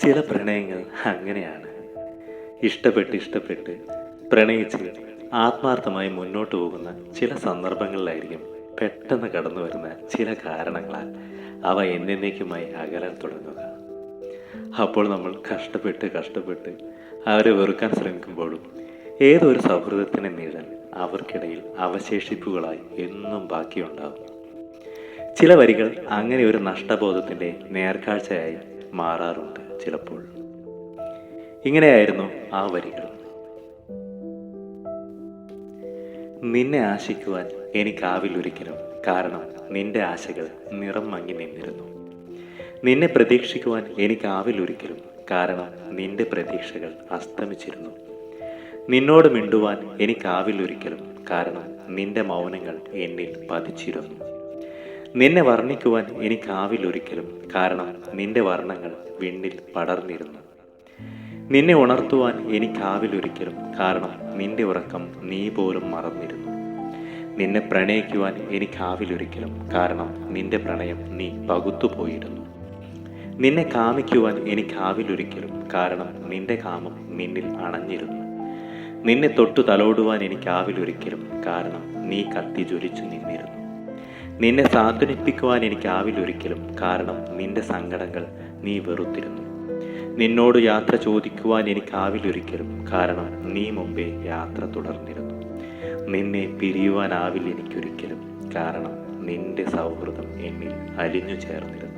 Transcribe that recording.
ചില പ്രണയങ്ങൾ അങ്ങനെയാണ്. ഇഷ്ടപ്പെട്ട് ഇഷ്ടപ്പെട്ട് പ്രണയിച്ച് ആത്മാർത്ഥമായി മുന്നോട്ട് പോകുന്ന ചില സന്ദർഭങ്ങളിലായിരിക്കും പെട്ടെന്ന് കടന്നു വരുന്ന ചില കാരണങ്ങളാൽ അവ എന്നേക്കുമായി അകലാൻ തുടങ്ങുക. അപ്പോൾ നമ്മൾ കഷ്ടപ്പെട്ട് കഷ്ടപ്പെട്ട് അവരെ വെറുക്കാൻ ശ്രമിക്കുമ്പോഴും ഏതൊരു സൗഹൃദത്തിന് നിഴൽ അവർക്കിടയിൽ അവശേഷിപ്പുകളായി എന്നും ബാക്കിയുണ്ടാകും ചില വരികൾ അങ്ങനെ ഒരു നഷ്ടബോധത്തിന്റെ നേർക്കാഴ്ചയായി മാറാറുണ്ട് ചിലപ്പോൾ. ഇങ്ങനെയായിരുന്നു ആ വരികൾ. നിന്നെ ആശിക്കുവാൻ എനിക്കാവില്ലൊരിക്കലും കാരണം നിന്റെ ആശകൾ നിറം മങ്ങി നിന്നിരുന്നു. നിന്നെ പ്രതീക്ഷിക്കുവാൻ എനിക്കാവില്ലൊരിക്കലും കാരണം നിന്റെ പ്രതീക്ഷകൾ അസ്തമിച്ചിരുന്നു. നിന്നോട് മിണ്ടുവാൻ എനിക്കാവില്ലൊരിക്കലും കാരണം നിന്റെ മൗനങ്ങൾ എന്നിൽ പതിച്ചിരുന്നു. നിന്നെ വർണിക്കുവാൻ എനിക്കാവില്ലൊരിക്കലും കാരണം നിന്റെ വർണങ്ങൾ വിണ്ണിൽ പടർന്നിരുന്നു. നിന്നെ ഉണർത്തുവാൻ എനിക്കാവില്ലൊരിക്കലും കാരണം നിന്റെ ഉറക്കം നീ പോലും മറന്നിരുന്നു. നിന്നെ പ്രണയിക്കുവാൻ എനിക്കാവില്ലൊരിക്കലും കാരണം നിന്റെ പ്രണയം നീ പകുത്തുപോയിരുന്നു നിന്നെ കാമിക്കുവാൻ എനിക്കാവില്ലൊരിക്കലും കാരണം നിന്റെ കാമം നിന്നിൽ അണഞ്ഞിരുന്നു. നിന്നെ തൊട്ടു തലോടുവാൻ എനിക്കാവില്ലൊരിക്കലും കാരണം നീ കത്തി ജ്വലിച്ചു നിന്നിരുന്നു. നിന്നെ സാന്ത്വനിപ്പിക്കുവാൻ എനിക്കാവില്ലൊരിക്കലും കാരണം നിന്റെ സങ്കടങ്ങൾ നീ വെറുത്തിരുന്നു. നിന്നോട് യാത്ര ചോദിക്കുവാൻ എനിക്കാവില്ലൊരിക്കലും കാരണം നീ മുമ്പേ യാത്ര തുടർന്നിരുന്നു. നിന്നെ പിരിയുവാനാവില്ല എനിക്കൊരിക്കലും. കാരണം നിന്റെ സൗഹൃദം എന്നിൽ അലിഞ്ഞു ചേർന്നിരുന്നു